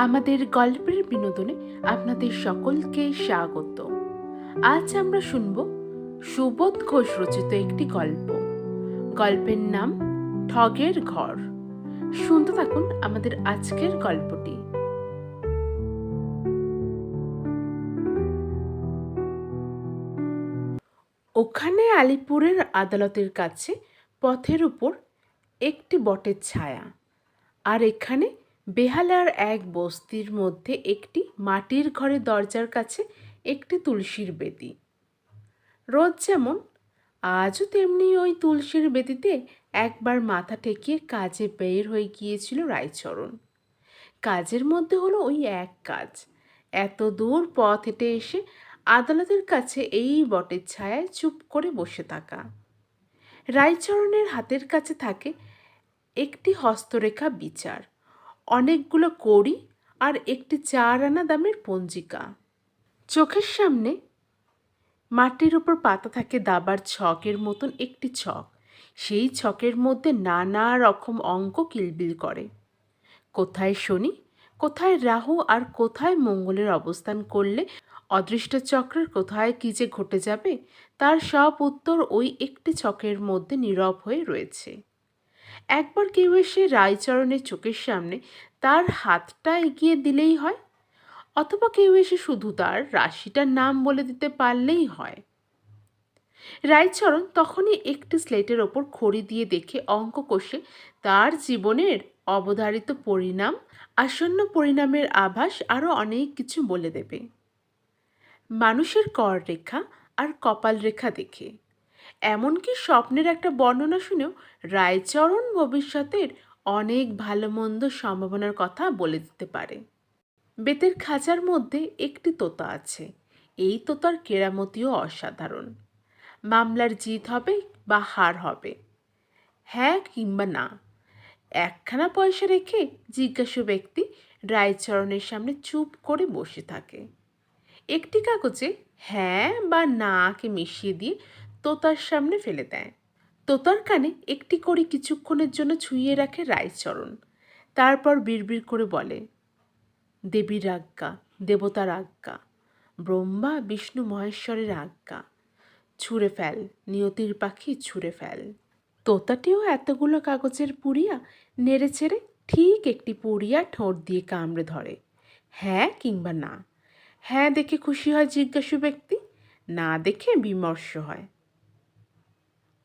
আমাদের গল্পের বিনোদনে আপনাদের সকলকে স্বাগত। আজ আমরা শুনব সুবোধ ঘোষ রচিত একটি গল্প। গল্পের নাম ঠগের ঘর। শুনতে থাকুন আমাদের আজকের গল্পটি। ওখানে আলিপুরের আদালতের কাছে পথের উপর একটি বটের ছায়া। আর এখানে বেহালার এক বস্তির মধ্যে একটি মাটির ঘরের দরজার কাছে একটি তুলসীর বেদি। রোজ যেমন, আজও তেমনি ওই তুলসীর বেদিতে একবার মাথা ঠেকিয়ে কাজে বের হয়ে গিয়েছিল রায়চরণ। কাজের মধ্যে হলো ওই এক কাজ। এত দূর পথ হেঁটে এসে আদালতের কাছে এই বটের ছায়ায় চুপ করে বসে থাকা। রায়চরণের হাতের কাছে থাকে একটি হস্তরেখা বিচার। অনেকগুলো কড়ি আর একটি চার আনা দামের পঞ্জিকা। চোখের সামনে মাটির ওপর পাতা থাকে দাবার ছকের মতন একটি ছক। সেই ছকের মধ্যে নানা রকম অঙ্ক কিলবিল করে। কোথায় শনি, কোথায় রাহু আর কোথায় মঙ্গলের অবস্থান করলে অদৃষ্ট চক্রের কোথায় কী যে ঘটে যাবে, তার সব উত্তর ওই একটি ছকের মধ্যে নীরব হয়ে রয়েছে। একবার কেউ এসে রায়চরণের চোখের সামনে তার হাতটা এগিয়ে দিলেই হয়, অথবা কেউ এসে শুধু তার রাশিটার নাম বলে দিতে পারলেই হয়। রায়চরণ তখনই একটি স্লেটের ওপর খড়ি দিয়ে দেখে অঙ্ক কষে তার জীবনের অবধারিত পরিণাম, আসন্ন পরিণামের আভাস আরও অনেক কিছু বলে দেবে। মানুষের কর রেখা আর কপাল রেখা দেখে এমনকি স্বপ্নের একটা বর্ণনা শুনেও রায়চরণ ভবিষ্যতের অনেক ভালো মন্দ সম্ভাবনার কথা বলে দিতে পারে। বেতের খাঁচার মধ্যে একটি তোতা আছে। এই তোতার কেরামতিও অসাধারণ। মামলার জিত হবে বা হার হবে। হ্যাঁ কিংবা না। একখানা পয়সা রেখে জিজ্ঞাসু ব্যক্তি রায়চরণের সামনে চুপ করে বসে থাকে। একটি কাগজে হ্যাঁ বা নাকে মিশিয়ে দিয়ে তোতার সামনে ফেলে দেয়। তোতার কানে একটি করে কিছুক্ষণের জন্য ছুঁয়ে রাখে রায়চরণ। তারপর বিড়বিড় করে বলে, দেবীর আজ্ঞা, দেবতার আজ্ঞা, ব্রহ্মা, বিষ্ণু, মহেশ্বরের আজ্ঞা, ছুঁড়ে ফেল, নিয়তির পাখি ছুঁড়ে ফেল। তোতাটিও এতগুলো কাগজের পুড়িয়া নেড়ে ছেড়ে ঠিক একটি পুড়িয়া ঠোঁট দিয়ে কামড়ে ধরে। হ্যাঁ কিংবা না? হ্যাঁ দেখে খুশি হয় জিজ্ঞাসু ব্যক্তি, না দেখে বিমর্ষ হয়।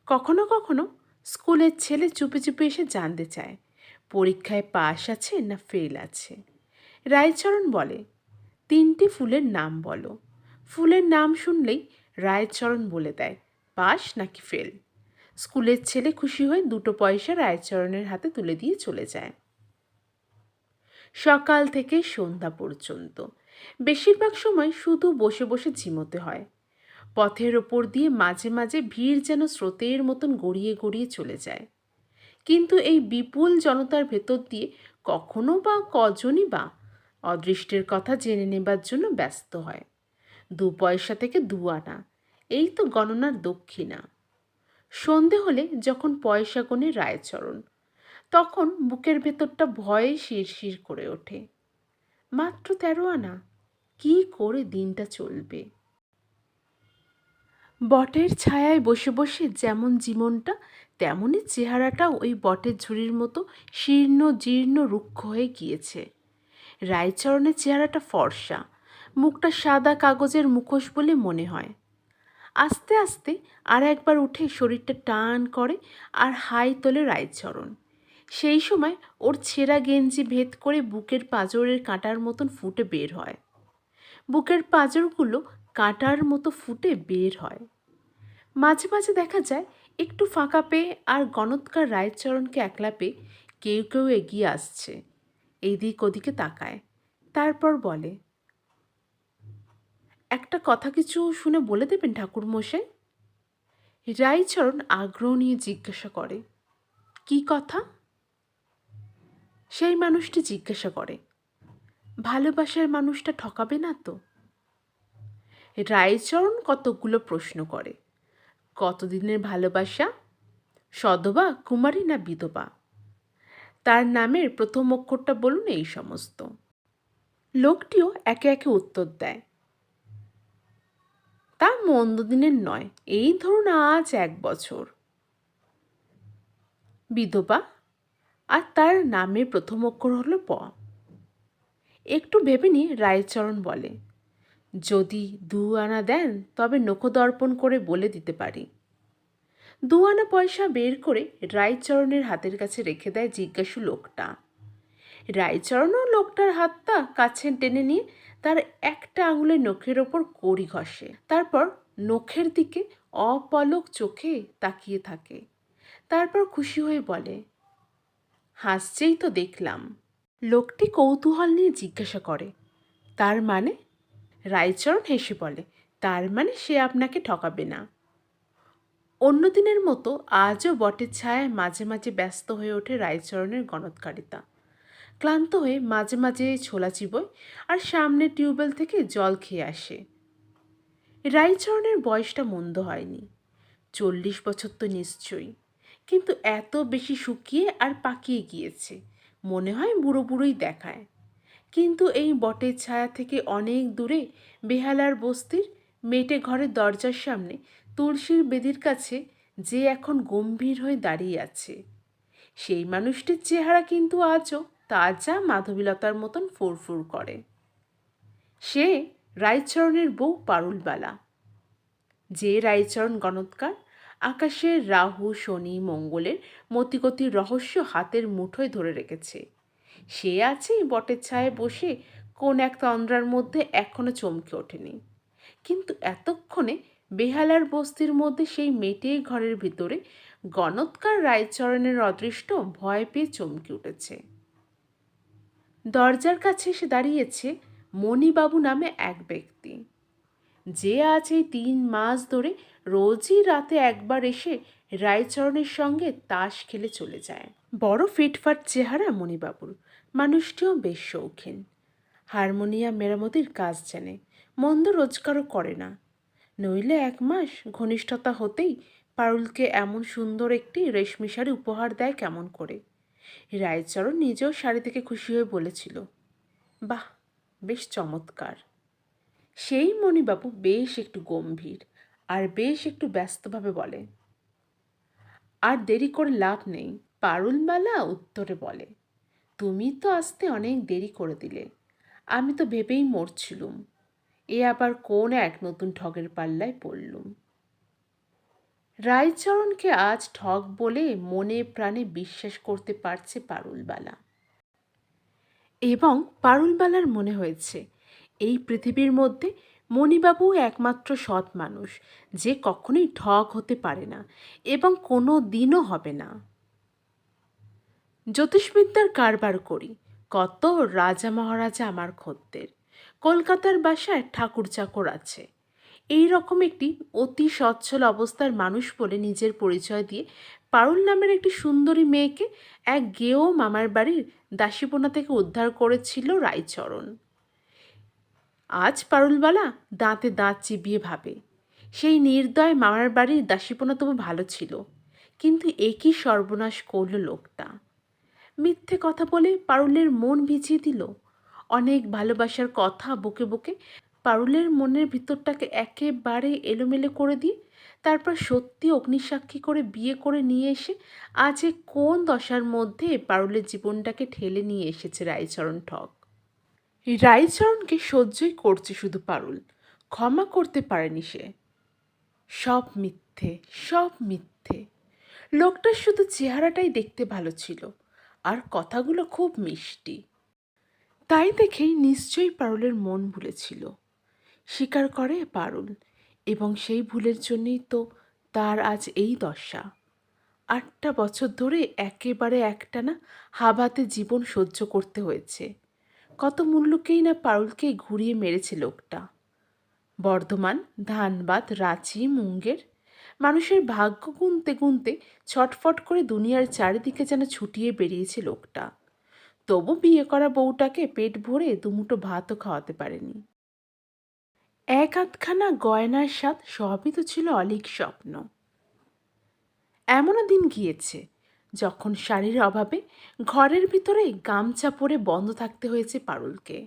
কখনো কখনো স্কুলের ছেলে চুপি চুপি এসে জানতে চায়, পরীক্ষায় পাশ আছে না ফেল আছে। রায়চরণ বলে, তিনটি ফুলের নাম বলো। ফুলের নাম শুনলেই রায়চরণ বলে দেয় পাস নাকি ফেল স্কুলের ছেলে খুশি হয়ে দুটো পয়সা রায়চরণের হাতে তুলে দিয়ে চলে যায়। সকাল থেকে সন্ধ্যা পর্যন্ত। বেশিরভাগ সময় শুধু বসে বসে ঝিমোতে হয়। পথের ওপর দিয়ে মাঝে মাঝে ভিড় যেন স্রোতের মতন গড়িয়ে গড়িয়ে চলে যায়। কিন্তু এই বিপুল জনতার ভেতর দিয়ে কখনো বা কজনই বা অদৃষ্টের কথা জেনে নেবার জন্য ব্যস্ত হয়। দু পয়সা থেকে দু আনা, এই তো গণনার দক্ষিণা। সন্ধে হলে যখন পয়সা গণে রায়চরণ তখন বুকের ভেতরটা ভয়ে শিরশির করে ওঠে। মাত্র তেরো আনা, কি করে দিনটা চলবে? বটের ছায়ায় বসে বসে যেমন জীবনটা তেমনই চেহারাটাও ওই বটের ঝুড়ির মতো শীর্ণ জীর্ণ রুক্ষ হয়ে গিয়েছে। রায়চরণের চেহারাটা ফর্সা, মুখটা সাদা কাগজের মুখোশ বলে মনে হয়। আস্তে আস্তে আর একবার উঠে শরীরটা টান করে আর হাই তোলে রায়চরণ। সেই সময় ওর ছেঁড়া গেঞ্জি ভেদ করে বুকের পাঁজরের কাঁটার মতন ফুটে বের হয়। বুকের পাঁজরগুলো কাঁটার মতো ফুটে বের হয়। মাঝে মাঝে দেখা যায়, একটু ফাঁকা পেয়ে আর গণৎকার রায়চরণকে একলা পেয়ে কেউ কেউ এগিয়ে আসছে। এদিক ওদিকে তাকায়। তারপর বলে, একটা কথা কিছু শুনে বলে দেবেন ঠাকুর মশাই রায়চরণ আগ্রহ নিয়ে জিজ্ঞাসা করে, কি কথা? সেই মানুষটি জিজ্ঞাসা করে, ভালোবাসার মানুষটা ঠকাবে না তো? রায়চরণ কতগুলো প্রশ্ন করে। কতদিনের ভালোবাসা? সধবা, কুমারী না বিধবা? তার নামের প্রথম অক্ষরটা বলুন এই সমস্ত। লোকটিও একে একে উত্তর দেয়। তা মন্দ দিনের নয়, এই ধরুন আজ এক বছর। বিধবা, আর তার নামের প্রথম অক্ষর হলো প। একটু ভেবে নিয়ে রায়চরণ বলে যদি দু আনা দেন, তবে নখদর্পণ করে বলে দিতে পারি। দু আনা পয়সা বের করে রায়চরণের হাতের কাছে রেখে দেয় জিজ্ঞাসু লোকটা। রায়চরণও লোকটার হাতটা কাছে টেনে নিয়ে তার একটা আঙুলের নখের ওপর কড়ি ঘষে। তারপর নখের দিকে অপলক চোখে তাকিয়ে থাকে। তারপর খুশি হয়ে বলে, হাসছেই তো দেখলাম। লোকটি কৌতূহল নিয়ে জিজ্ঞাসা করে, তার মানে? রায়চরণ হেসে বলে, তার মানে সে আপনাকে ঠকাবে না? অন্য দিনের মতো আজও বটের ছায়ায় মাঝে মাঝে ব্যস্ত হয়ে ওঠে রায়চরণের গণৎকারিতা। ক্লান্ত হয়ে মাঝে মাঝে ছোলা চিবোয় আর সামনে টিউবওয়েল থেকে জল খেয়ে আসে। রায়চরণের বয়সটা মন্দ হয়নি। চল্লিশ বছর তো নিশ্চয়ই। কিন্তু এত বেশি শুকিয়ে আর পাকিয়ে গিয়েছে। মনে হয় বুড়ো বুড়োই দেখায়। কিন্তু এই বটের ছায়া থেকে অনেক দূরে বেহালার বস্তির মেটে ঘরের দরজার সামনে তুলসীর বেদির কাছে যে এখন গম্ভীর হয়ে দাঁড়িয়ে আছে। সেই মানুষটির চেহারা কিন্তু আজও তাজা মাধবীলতার মতন ফুরফুর করে। সে রায়চরণের বউ পারুলবালা। যে রায়চরণ গণৎকার আকাশের রাহু, শনি, মঙ্গলের মতিগতির রহস্য হাতের মুঠোয় ধরে রেখেছে। সে আছে বটের ছায়ে বসে, কোন এক তন্দ্রার মধ্যে এখনও চমকে ওঠেনি। কিন্তু এতক্ষণে বেহালার বস্তির মধ্যে সেই মেটে ঘরের ভিতরে গণৎকার রায়চরণের অদৃষ্ট ভয় পেয়ে চমকে উঠেছে। দরজার কাছে এসে দাঁড়িয়েছে মণিবাবু নামে এক ব্যক্তি। যে আজ এই তিন মাস ধরে রোজই রাতে একবার এসে রায়চরণের সঙ্গে তাস খেলে চলে যায়। বড় ফিটফাট চেহারা মণিবাবুর। মানুষটিও বেশ শৌখিন। হারমোনিয়াম মেরামতির কাজ জানে, মন্দ রোজগারও করে না। নইলে এক মাস ঘনিষ্ঠতা হতেই পারুলকে এমন সুন্দর একটি রেশমি শাড়ি উপহার দেয় কেমন করে? রায়চরণ নিজেও শাড়ি থেকে খুশি হয়ে বলেছিল, বাহ, বেশ চমৎকার। সেই মণিবাবু বেশ একটু গম্ভীর আর বেশ একটু ব্যস্তভাবে বলে, আর দেরি করে লাভ নেই। পারুলবালা উত্তরে বলে তুমি তো আসতে অনেক দেরি করে দিলে। আমি তো ভেবেই মরছিলুম। এ আবার কোন এক নতুন ঠগের পাল্লায় পড়লুম। রায়চরণকে আজ ঠগ বলে মনে প্রাণে বিশ্বাস করতে পারছে পারুলবালা। এবং পারুলবালার মনে হয়েছে, এই পৃথিবীর মধ্যে মণিবাবু একমাত্র সৎ মানুষ, যে কখনোই ঠগ হতে পারে না এবং কোনো দিনও হবে না। জ্যোতিষবিদ্যার কারবার করি। কত রাজা মহারাজা আমার খদ্দের। কলকাতার বাসায় ঠাকুর চাকর আছে। এই রকম একটি অতি সচ্ছল অবস্থার মানুষ বলে নিজের পরিচয় দিয়ে পারুল নামের একটি সুন্দরী মেয়েকে এক গেও মামার বাড়ির দাসীপোনা থেকে উদ্ধার করেছিল রায়চরণ। আজ পারুলবালা দাঁতে দাঁত চিবিয়ে ভাবে, সেই নির্দয় মামার বাড়ির দাসীপোনা তবু ভালো ছিল, কিন্তু একই সর্বনাশ করল লোকটা। মিথ্যে কথা বলে পারুলের মন ভিজিয়ে দিল। অনেক ভালোবাসার কথা বুকে বুকে পারুলের মনের ভিতরটাকে একেবারে এলোমেলো করে দিয়ে তারপর সত্যি অগ্নিসাক্ষী করে বিয়ে করে নিয়ে এসে আজ কোন দশার মধ্যে পারুলের জীবনটাকে ঠেলে নিয়ে এসেছে রায়চরণ ঠক। রায়চরণকে সহ্যই করছে শুধু পারুল। ক্ষমা করতে পারেনি সে। সব মিথ্যে সব মিথ্যে। লোকটার শুধু চেহারাটাই দেখতে ভালো ছিল। আর কথাগুলো খুব মিষ্টি। তাই দেখেই নিশ্চয়ই পারুলের মন ভুলেছিল। স্বীকার করে পারুল, এবং সেই ভুলের জন্যই তো তার আজ এই দশা। আটটা বছর ধরে একেবারে একটানা হাবাতে জীবন সহ্য করতে হয়েছে। কত মূল্যকেই না পারুলকে ঘুরিয়ে মেরেছে লোকটা। বর্ধমান, ধানবাদ, রাঁচি, মুঙ্গের মানুষের ভাগ্য গুনতে গুনতে ছটফট করে দুনিয়ার চারিদিকে যেন ছুটিয়ে বেরিয়েছে লোকটা। তবু বিয়ে করা বউটাকে পেট ভরে দুমুটো ভাতও খাওয়াতে পারেনি। এক আধখানা গয়নার স্বাদ সবই তো ছিল অলিক স্বপ্ন। এমনও দিন গিয়েছে যখন শাড়ির অভাবে ঘরের ভিতরে গামছা পরে বন্ধ থাকতে হয়েছে পারুলকে।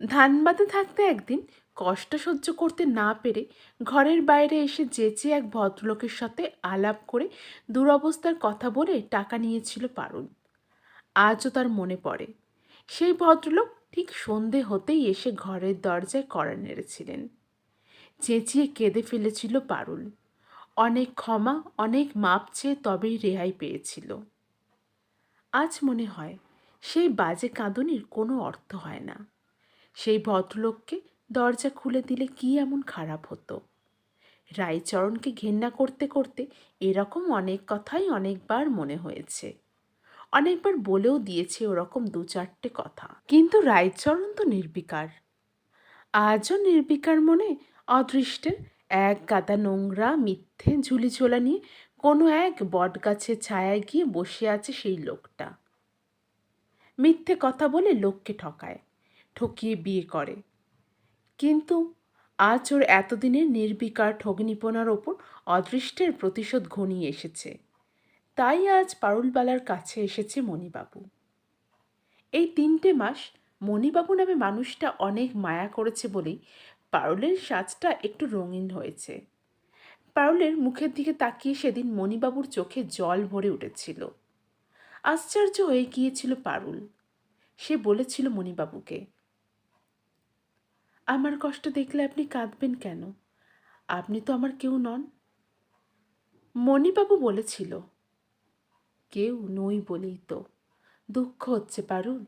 ধানবাদে থাকতে একদিন কষ্ট সহ্য করতে না পেরে ঘরের বাইরে এসে যেচে এক ভদ্রলোকের সাথে আলাপ করে দুরবস্থার কথা বলে টাকা নিয়েছিল পারুল। আজও তার মনে পড়ে। সেই ভদ্রলোক ঠিক সন্ধে হতেই এসে ঘরের দরজায় কড়া নেড়েছিলেন। চেঁচিয়ে কেঁদে ফেলেছিল পারুল। অনেক ক্ষমা, অনেক মাপ চেয়ে তবেই রেহাই পেয়েছিল। আজ মনে হয় সেই বাজে কাঁদনির কোনো অর্থ হয় না। সেই ভদ্রলোককে দরজা খুলে দিলে কি এমন খারাপ হতো? রায়চরণকে ঘেন্না করতে করতে এরকম অনেক কথাই অনেকবার মনে হয়েছে। অনেকবার বলেও দিয়েছে ওরকম দু চারটে কথা। কিন্তু রায়চরণ তো নির্বিকার। আজও নির্বিকার মনে অদৃষ্টের এক গাদা নোংরা মিথ্যে ঝুলি ঝোলা নিয়ে কোনো এক বট বটগাছের ছায়ায় গিয়ে বসে আছে সেই লোকটা। মিথ্যে কথা বলে লোককে ঠকায়, ঠকিয়ে বিয়ে করে। কিন্তু আজ ওর এতদিনের নির্বিকার ঠগনিপনার ওপর অদৃষ্টের প্রতিশোধ ঘনিয়ে এসেছে। তাই আজ পারুলবালার কাছে এসেছে মণিবাবু। এই তিনটে মাস মণিবাবু নামে মানুষটা অনেক মায়া করেছে বলেই পারুলের সাজটা একটু রঙিন হয়েছে। পারুলের মুখের দিকে তাকিয়ে সেদিন মণিবাবুর চোখে জল ভরে উঠেছিল। আশ্চর্য হয়ে গিয়েছিল পারুল। সে বলেছিল মণিবাবুকে আমার কষ্ট দেখলে আপনি কাঁদবেন কেন? আপনি তো আমার কেউ নন। মণিবাবু বলেছিল, কেউ নই বলেই তো দুঃখ হচ্ছে পারুল।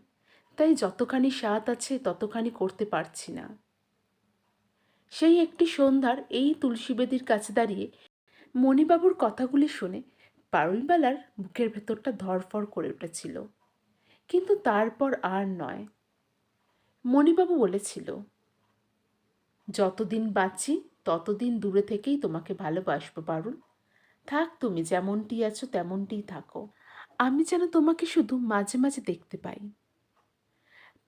তাই যতখানি স্বাদ আছে ততখানি করতে পারছি না। সেই একটি সন্ধ্যার এই তুলসী বেদির কাছে দাঁড়িয়ে মণিবাবুর কথাগুলি শুনে পারুলবেলার বুকের ভেতরটা ধরফর করে উঠেছিল। কিন্তু তারপর আর নয়। মণিবাবু বলেছিল যতদিন বাঁচি, ততদিন দূরে থেকেই তোমাকে ভালোবাসবো পারুল থাক তুমি, যেমনটি আছো তেমনটিই থাকো। আমি যেন তোমাকে শুধু মাঝে মাঝে দেখতে পাই।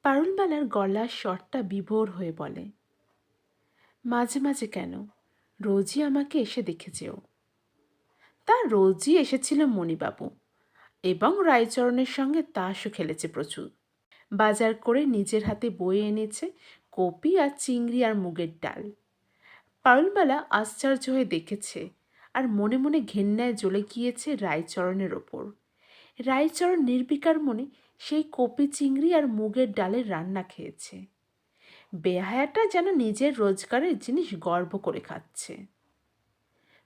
পারুলবালার গলার স্বরটা বিভোর হয়ে বলে, মাঝে মাঝে কেন? রোজই আমাকে এসে দেখেছেও। তা রোজই এসেছিল মণিবাবু, এবং রায়চরণের সঙ্গে তাসও খেলেছে প্রচুর। বাজার করে নিজের হাতে বয়ে এনেছে কপি আর চিংড়ি আর মুগের ডাল। পারুলবালা আশ্চর্য হয়ে দেখেছে আর মনে মনে ঘেন্নায় জ্বলে গিয়েছে রায়চরণের ওপর। রায়চরণ নির্বিকার মনে সেই কপি, চিংড়ি আর মুগের ডালের রান্না খেয়েছে। বেহায়াটা যেন নিজের রোজগারের জিনিস গর্ব করে খাচ্ছে।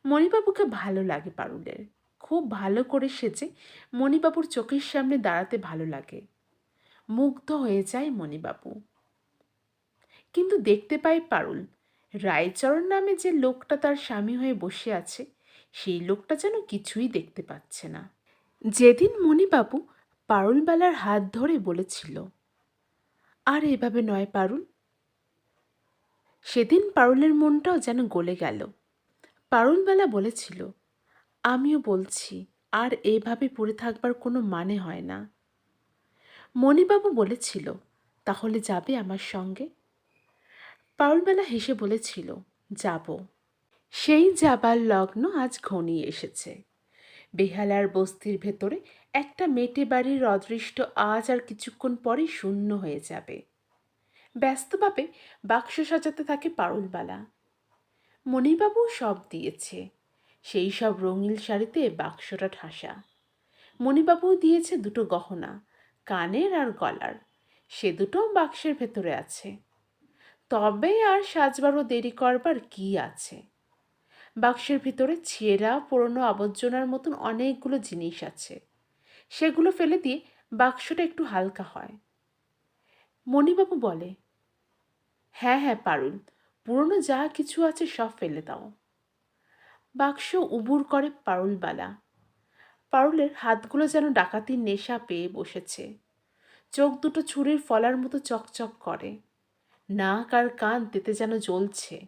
মণিবাবুকে ভালো লাগে পারুলের। খুব ভালো করে সেজে মণিবাবুর চোখের সামনে দাঁড়াতে ভালো লাগে। মুগ্ধ হয়ে যায় মণিবাবু। কিন্তু দেখতে পাই পারুল। রায়চরণ নামে যে লোকটা তার স্বামী হয়ে বসে আছে, সেই লোকটা যেন কিছুই দেখতে পাচ্ছে না। যেদিন মণিবাবু পারুলবেলার হাত ধরে বলেছিল, আর এভাবে নয় পারুল। সেদিন পারুলের মনটাও যেন গলে গেল। পারুলবেলা বলেছিল, আমিও বলছি, আর এভাবে পড়ে থাকবার কোনো মানে হয় না। মণিবাবু বলেছিল, তাহলে যাবে আমার সঙ্গে। পারুলবেলা হেসে বলেছিল, যাব। সেই যাবার লগ্ন আজ ঘনিয়ে এসেছে। বেহালার বস্তির ভেতরে একটা মেটে বাড়ির অদৃষ্ট আজ আর কিছুক্ষণ পরেই শূন্য হয়ে যাবে। ব্যস্তভাবে বাক্স সাজাতে থাকে পারুলবালা। মণিবাবু সব দিয়েছে, সেই সব রঙিল শাড়িতে বাক্সটা ঠাসা। মণিবাবু দিয়েছে দুটো গহনা, কানের আর গলার। সে দুটো বাক্সের ভেতরে আছে। তবে আর সাজবারও দেরি করবার কি আছে? বাক্সের ভিতরে ছেঁড়া, পুরনো আবর্জনার মতন অনেকগুলো জিনিস আছে। সেগুলো ফেলে দিয়ে বাক্সটা একটু হালকা হয়। মণিবাবু বলে হ্যাঁ হ্যাঁ পারুল, পুরনো যা কিছু আছে সব ফেলে দাও। বাক্স উবুর করে পারুলবালা। পারুলের হাতগুলো যেন ডাকাতির নেশা পেয়ে বসেছে। চোখ দুটো ছুরির ফলার মতো চকচক করে। নাক আর কান তেতে যেন জ্বলছে,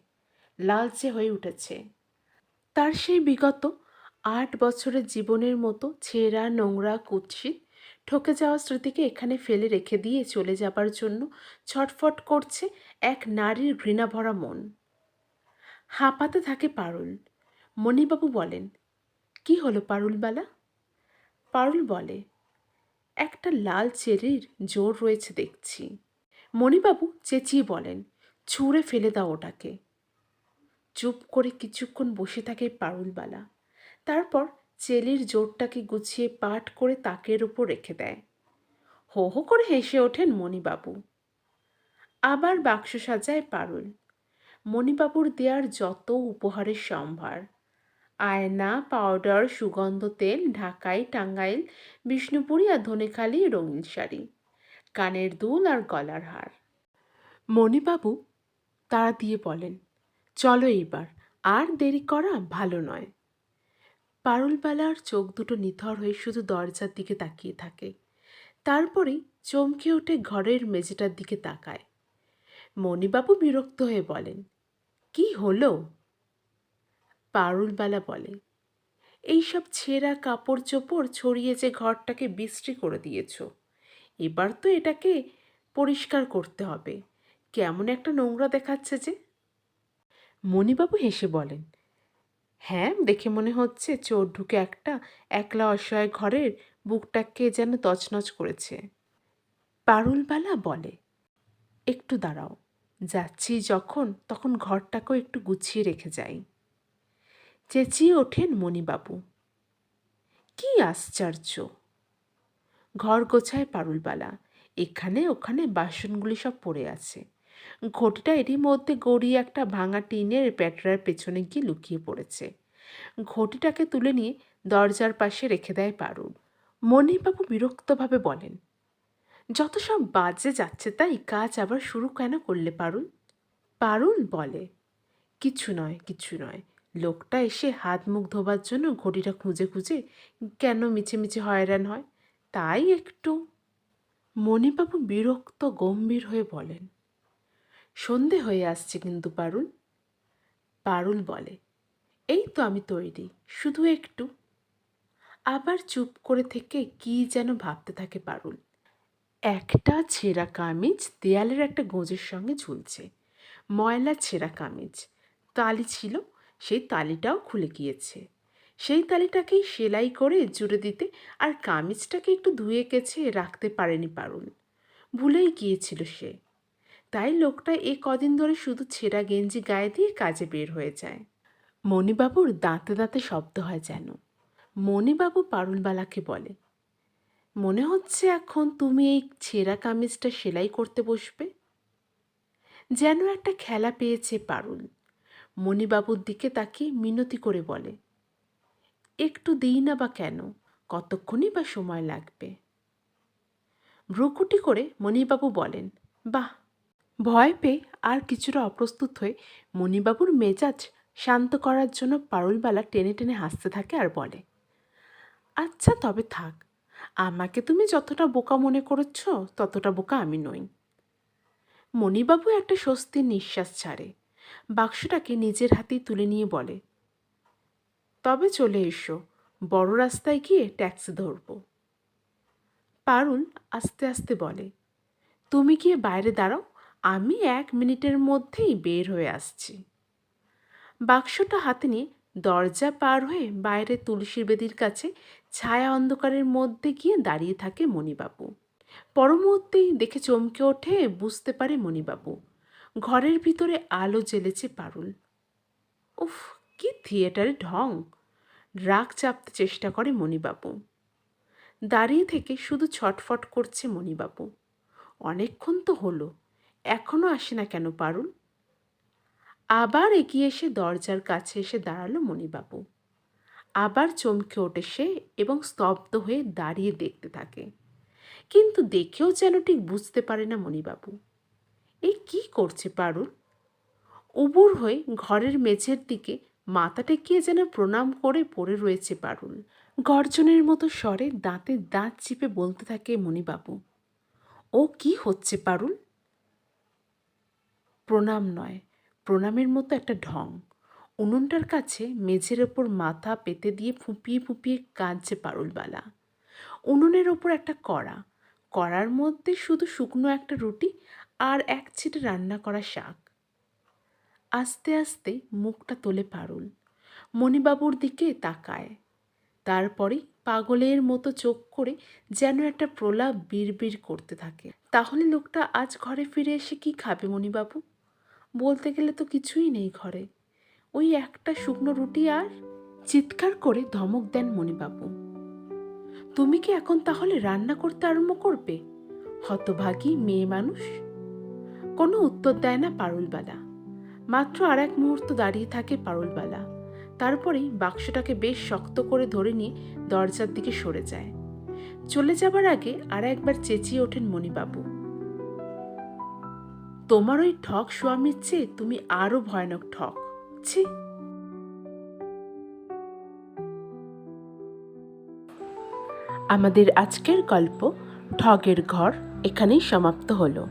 লালচে হয়ে উঠেছে। তার সেই বিগত আট বছরের জীবনের মতো ছেঁড়া, নোংরা, কুৎসিত, ঠকে যাওয়া স্মৃতিকে এখানে ফেলে রেখে দিয়ে চলে যাবার জন্য ছটফট করছে এক নারীর ঘৃণা ভরা মন। হাঁপাতে থাকে পারুল। মণিবাবু বলেন, কি হলো পারুলবালা? পারুল বলে, একটা লাল চেরির জোর রয়েছে দেখছি। মণিবাবু চেঁচিয়ে বলেন, ছুঁড়ে ফেলে দাও ওটাকে। চুপ করে কিছুক্ষণ বসে থাকে পারুলবালা। তারপর চেলির জোরটাকে গুছিয়ে পাট করে তাকের উপর রেখে দেয়। হো হো করে হেসে ওঠেন মণিবাবু। আবার বাক্স সাজায় পারুল। মণিবাবুর দেয়ার যত উপহারের সম্ভার। আয়না, পাউডার, সুগন্ধ, তেল, ঢাকাই, টাঙ্গাইল, বিষ্ণুপুরি আর ধনেখালি রঙিন শাড়ি। কানের দুল আর গলার হার। মণিবাবু তারা দিয়ে বলেন, চলো এইবার, আর দেরি করা ভালো নয়। পারুলবালার চোখ দুটো নিথর হয়ে শুধু দরজার দিকে তাকিয়ে থাকে। তারপরেই চমকে ওঠে ঘরের মেঝেটার দিকে তাকায়। মণিবাবু বিরক্ত হয়ে বলেন, কি হলো? পারুলবালা বলে, এইসব ছেঁড়া কাপড় চোপড় ছড়িয়ে যে ঘরটাকে বিশ্রী করে দিয়েছ। এবার তো এটাকে পরিষ্কার করতে হবে। কেমন একটা নোংরা দেখাচ্ছে যে। মণিবাবু হেসে বলেন হ্যাঁ দেখে মনে হচ্ছে চোর ঢুকে একটা একলা অসহায় ঘরের বুকটাকে যেন তছনছ করেছে। পারুলবালা বলে, একটু দাঁড়াও, যাচ্ছি যখন, তখন ঘরটাকেও একটু গুছিয়ে রেখে যাই। চেঁচিয়ে ওঠেন মণিবাবু। কি আশ্চর্য! ঘর গোছায় পারুলবালা। এখানে ওখানে বাসনগুলি সব পড়ে আছে। ঘটিটা এরই মধ্যে গড়িয়ে একটা ভাঙা টিনের প্যাটরার পেছনে গিয়ে লুকিয়ে পড়েছে। ঘটিটাকে তুলে নিয়ে দরজার পাশে রেখে দেয় পারুল। মণিবাবু বিরক্তভাবে বলেন, যত সব বাজে যাচ্ছে তাই কাজ আবার শুরু কেন করলে পারুল? পারুল বলে, কিছু নয় কিছু নয়। লোকটা এসে হাত মুখ ধোবার জন্য ঘড়িটা খুঁজে খুঁজে কেন মিছে মিছে হয়রান হয়? তাই একটু মণিবাবু বিরক্ত গম্ভীর হয়ে বলেন, সন্ধে হয়ে আসছে কিন্তু পারুল। পারুল বলে, এই তো আমি তৈরি, শুধু একটু। আবার চুপ করে থেকে কি যেন ভাবতে থাকে পারুল। একটা ছেঁড়া কামিজ দেয়ালের একটা গোঁজের সঙ্গে ঝুলছে ময়লা ছেঁড়া কামিজ। তালি ছিল, সেই তালিটাও খুলে গিয়েছে। সেই তালিটাকেই সেলাই করে জুড়ে দিতে আর কামিজটাকে একটু ধুয়ে কেছে রাখতে পারেনি পারুল। ভুলেই গিয়েছিল সে। তাই লোকটা এ কদিন ধরে শুধু ছেঁড়া গেঞ্জি গায়ে দিয়ে কাজে বের হয়ে যায়। মণিবাবুর দাঁতে দাঁতে শব্দ হয় যেন। মণিবাবু পারুলবালাকে বলে, মনে হচ্ছে এখন তুমি এই ছেঁড়া কামিজটা সেলাই করতে বসবে? যেন একটা খেলা পেয়েছে পারুল। মণিবাবুর দিকে তাকিয়ে মিনতি করে বলে একটু দিই না বা কেন? কতক্ষণই বা সময় লাগবে? ভ্রুকুটি করে মণিবাবু বলেন, বাহ, ভয় পেয়ে আর কিছুটা অপ্রস্তুত হয়ে মণিবাবুর মেজাজ শান্ত করার জন্য পারুলবালা টেনে টেনে হাসতে থাকে আর বলে আচ্ছা তবে থাক। আমাকে তুমি যতটা বোকা মনে করেছ, ততটা বোকা আমি নই। মণিবাবু একটা স্বস্তির নিঃশ্বাস ছাড়ে। বাক্সটাকে নিজের হাতেই তুলে নিয়ে বলে তবে চলে এসো, বড় রাস্তায় গিয়ে ট্যাক্সি ধরবো। পারুল আস্তে আস্তে বলে, তুমি গিয়ে বাইরে দাঁড়াও, আমি এক মিনিটের মধ্যেই বের হয়ে আসছি। বাক্সটা হাতে নিয়ে দরজা পার হয়ে বাইরে তুলসীর বেদির কাছে ছায়া অন্ধকারের মধ্যে গিয়ে দাঁড়িয়ে থাকে মণিবাবু। পরমুহূর্তেই দেখে চমকে ওঠে, বুঝতে পারে মণিবাবু। ঘরের ভিতরে আলো জ্বেলেছে পারুল। উফ কি থিয়েটারে ঢং? রাগ চাপতে চেষ্টা করে মণিবাবু। দাঁড়িয়ে থেকে শুধু ছটফট করছে মণিবাবু। অনেকক্ষণ তো হলো এখনও আসে না কেন পারুল? আবার এগিয়ে এসে দরজার কাছে এসে দাঁড়াল মণিবাবু। আবার চমকে ওঠে সে এবং স্তব্ধ হয়ে দাঁড়িয়ে দেখতে থাকে। কিন্তু দেখেও যেন ঠিক বুঝতে পারে না মণিবাবু। এ কি করছে পারুল? উবুর হয়ে ঘরের মেঝের দিকে মাথা টেকিয়ে যেন প্রণাম করে পড়ে রয়েছে পারুল গর্জনের মতো স্বরে দাঁতে দাঁত চিপে বলতে থাকে মণিবাবু। ও কি হচ্ছে পারুল প্রণাম নয়, প্রণামের মতো একটা ঢং। উনুনটার কাছে মেঝের ওপর মাথা পেতে দিয়ে ফুপিয়ে ফুপিয়ে কাঁদছে পারুলবালা উনুনের ওপর একটা কড়া, কড়ার মধ্যে শুধু শুকনো একটা রুটি আর এক ছিটে রান্না করা শাক। আস্তে আস্তে মুখটা তোলে পারুল। মণিবাবুর দিকে তাকায়। তারপরেই পাগলের মতো চোখ করে যেন একটা প্রলাপ বিড়বিড় করতে থাকে। তাহলে লোকটা আজ ঘরে ফিরে এসে কি খাবে মণিবাবু? বলতে গেলে তো কিছুই নেই ঘরে। ওই একটা শুকনো রুটি আর চিৎকার করে ধমক দেন মণিবাবু। তুমি কি এখন তাহলে রান্না করতে আরম্ভ করবে? হতভাগী মেয়ে মানুষ। কোনো উত্তর দেয় না পারুলবালা। মাত্র আর এক মুহূর্ত দাঁড়িয়ে থাকে পারুলবালা। তারপরেই বাক্সটাকে বেশ শক্ত করে ধরে নিয়ে দরজার দিকে সরে যায়। চলে যাবার আগে আর একবার চেঁচিয়ে ওঠেন মণিবাবু। তোমার ওই ঠক স্বামীর চেয়ে তুমি আরও ভয়ানক ঠক। ছি। আমাদের আজকের গল্প ঠগের ঘর এখানেই সমাপ্ত হলো।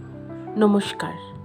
নমস্কার।